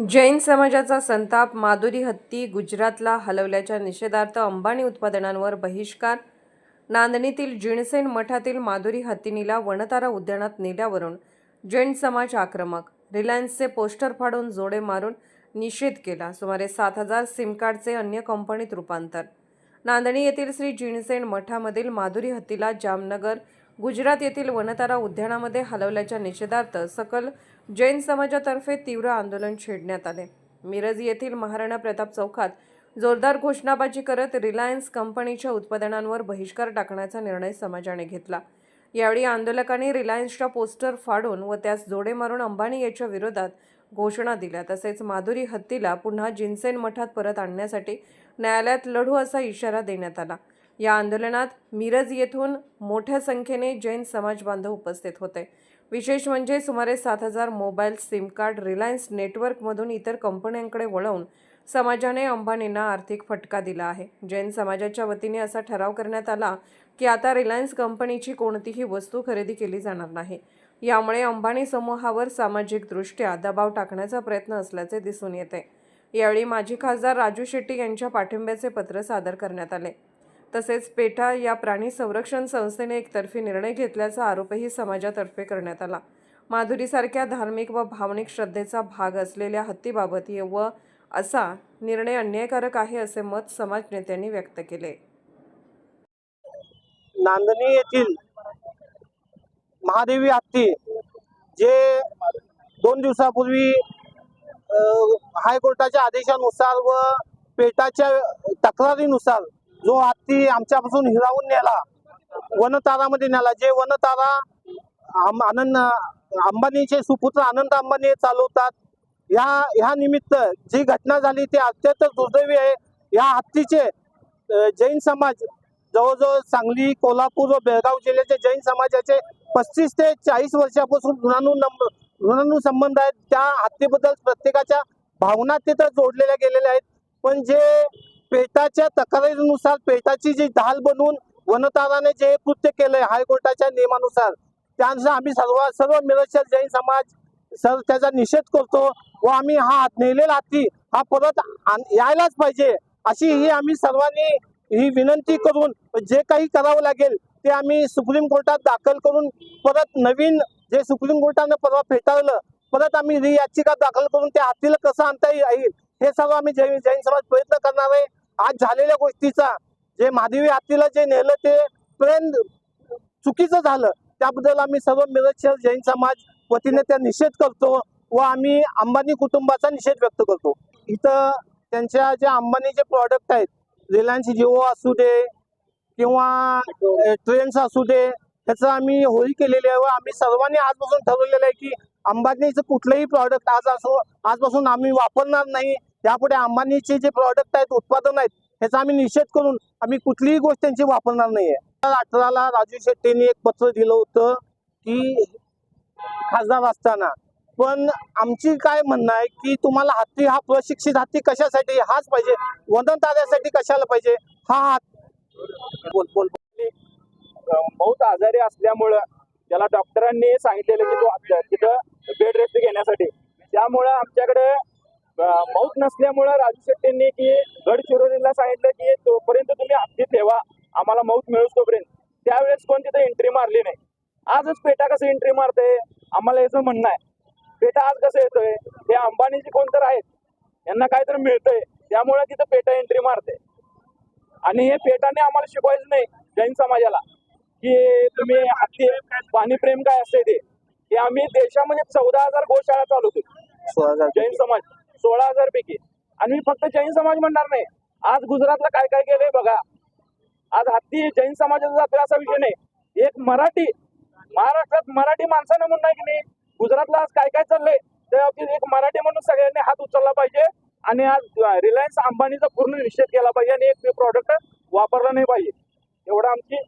जैन समाजाचा संताप माधुरी हत्ती गुजरातला हलवल्याच्या निषेधार्थ अंबानी उत्पादनांवर बहिष्कार नांदणीतील जिणसेन मठातील माधुरी हत्तीनीला वनतारा उद्यानात नेल्यावरून जैन समाज आक्रमक रिलायन्सचे पोस्टर फाडून जोडे मारून निषेध केला सुमारे सात हजार सिमकार्डचे अन्य कंपनीत रूपांतर. नांदणी येथील श्री जिणसेन मठामधील माधुरी हत्तीला जामनगर गुजरात येथील वनतारा उद्यानामध्ये हलवल्याच्या निषेधार्थ सकल जैन समाजातर्फे तीव्र आंदोलन छेडण्यात आले. मिरज येथील महाराणा प्रताप चौकात जोरदार घोषणाबाजी करत रिलायन्स कंपनीच्या उत्पादनांवर बहिष्कार टाकण्याचा निर्णय समाजाने घेतला. यावेळी आंदोलकांनी रिलायन्सच्या पोस्टर फाडून व त्यास जोडे मारून अंबानी याच्या विरोधात घोषणा दिल्या. तसेच माधुरी हत्तीला पुन्हा जिन्सेन मठात परत आणण्यासाठी न्यायालयात लढू असा इशारा देण्यात आला. या आंदोलनात मिरज येथून मोठ्या संख्येने जैन समाज बांधव उपस्थित होते. विशेष म्हणजे सुमारे सात हजार मोबाईल सिम कार्ड रिलायन्स नेटवर्कमधून इतर कंपन्यांकडे वळवून समाजाने अंबानींना आर्थिक फटका दिला आहे. जैन समाजाच्या वतीने असा ठराव करण्यात आला की आता रिलायन्स कंपनीची कोणतीही वस्तू खरेदी केली जाणार नाही. यामुळे अंबानी समूहावर सामाजिकदृष्ट्या दबाव टाकण्याचा प्रयत्न असल्याचे दिसून येते. यावेळी माजी खासदार राजू शेट्टी यांच्या पाठिंब्याचे पत्र सादर करण्यात आले. तसेच पेठा या प्राणी संरक्षण संस्थेने एकतर्फी निर्णय घेतल्याचा आरोपही समाजातर्फे करण्यात आला. माधुरीसारख्या धार्मिक व भावनिक श्रद्धेचा भाग असलेल्या हत्तीबाबत व असा निर्णय अन्यायकारक आहे असे मत समाज नेत्यांनी व्यक्त केले. नांदणी येथील महादेवी हत्ती जे दोन दिवसापूर्वी हायकोर्टाच्या आदेशानुसार व पेटाच्या तक्रारीनुसार जो हत्ती आमच्यापासून हिरावून नेला वनतारामध्ये नेला. जे वनतारा आनंद अंबानीचे सुपुत्र आनंद अंबानी चालवतात या ह्या निमित्त जी घटना झाली ती अत्यंत दुर्दैवी आहे. या हत्तीचे जैन समाज जवळजवळ सांगली कोल्हापूर व बेळगाव जिल्ह्याचे जैन समाजाचे पस्तीस ते चाळीस वर्षापासून ऋणानु ऋणानु संबंध आहेत. त्या हत्तीबद्दल प्रत्येकाच्या भावना तिथं जोडलेल्या गेलेल्या आहेत. पण जे पेटाच्या तक्रारीनुसार पेटाची जी ढाल बनवून वनताराने जे कृत्य केलंय हायकोर्टाच्या नियमानुसार त्यानुसार आम्ही सर्व सर्व मिरजच्या जैन समाज सर त्याचा निषेध करतो व आम्ही हा नेलेला हत्ती हा परत आण- यायलाच पाहिजे अशी ही आम्ही सर्वांनी ही विनंती करून जे काही करावं लागेल ते आम्ही सुप्रीम कोर्टात दाखल करून परत नवीन जे सुप्रीम कोर्टानं परवा फेटाळलं परत आम्ही री याचिका दाखल करून त्या हत्तीला कसं आणता येईल हे सर्व आम्ही जैन जैन समाज प्रयत्न करणार आहे. आज झालेल्या गोष्टीचा जे महादेवी हत्तीला जे नेलं ते प्रेम चुकीचं झालं. त्याबद्दल आम्ही सर्व मिरज शहर जैन समाज वतीने त्या निषेध करतो व आम्ही अंबानी कुटुंबाचा निषेध व्यक्त करतो. इथं त्यांच्या जे अंबानीचे प्रॉडक्ट आहेत रिलायन्स जिओ असू दे किंवा ट्रेन्स असू दे त्याचं आम्ही होळी केलेली आहे व आम्ही सर्वांनी आजपासून ठरवलेलं आहे की अंबानीचं कुठलंही प्रॉडक्ट आज असो आजपासून आम्ही वापरणार नाही. यापुढे अंबानीचे जे प्रॉडक्ट आहेत उत्पादन आहेत ह्याचा आम्ही निषेध करून आम्ही कुठलीही गोष्ट त्यांची वापरणार नाहीये. अठराला राजू शेट्टींनी एक पत्र दिलं होतं की खासदार असताना. पण आमची काय म्हणणं आहे की तुम्हाला हत्ती हा प्रशिक्षित हत्ती कशासाठी? हाच पाहिजे. वंदन ताऱ्यासाठी कशाला पाहिजे? हा हात. बोल बोल बहुत आजारी असल्यामुळं त्याला डॉक्टरांनी सांगितलेलं की तो तिथं बेड रेस्ट घेण्यासाठी. त्यामुळं आमच्याकडे मौत नसल्यामुळं राजू शेट्टींनी की गडचिरोलीला सांगितलं की तोपर्यंत तुम्ही हत्ती ठेवा आम्हाला मौत मिळूस तोपर्यंत. त्यावेळेस कोण तिथं एंट्री मारली नाही? आजच पेटा कसं एंट्री मारते आम्हाला याचं म्हणणं आहे. पेटा आज कसं येतोय? ते अंबानीचे कोण तर आहेत? यांना काहीतरी मिळतंय. त्यामुळे तिथं पेटा एंट्री मारते आणि हे पेटाने आम्हाला शिकवायचं नाही जैन समाजाला की तुम्ही हत्ती पाणी प्रेम काय असते ते? हे आम्ही देशामध्ये चौदा हजार गोशाळा चालवतो जैन समाज. सोळा हजार पैकी. आणि मी फक्त जैन समाज म्हणणार नाही. आज गुजरातला काय काय केलंय बघा. आज हत्ती जैन समाजाचा जातोय असा विषय नाही. एक मराठी महाराष्ट्रात मराठी माणसानं म्हणून नाही की नाही गुजरातला आज काय काय चाललंय त्या बाबतीत एक मराठी म्हणून सगळ्यांनी हात उचलला पाहिजे. आणि आज रिलायन्स अंबानीचा पूर्ण निषेध केला पाहिजे आणि एक प्रॉडक्ट वापरला नाही पाहिजे. एवढं आमची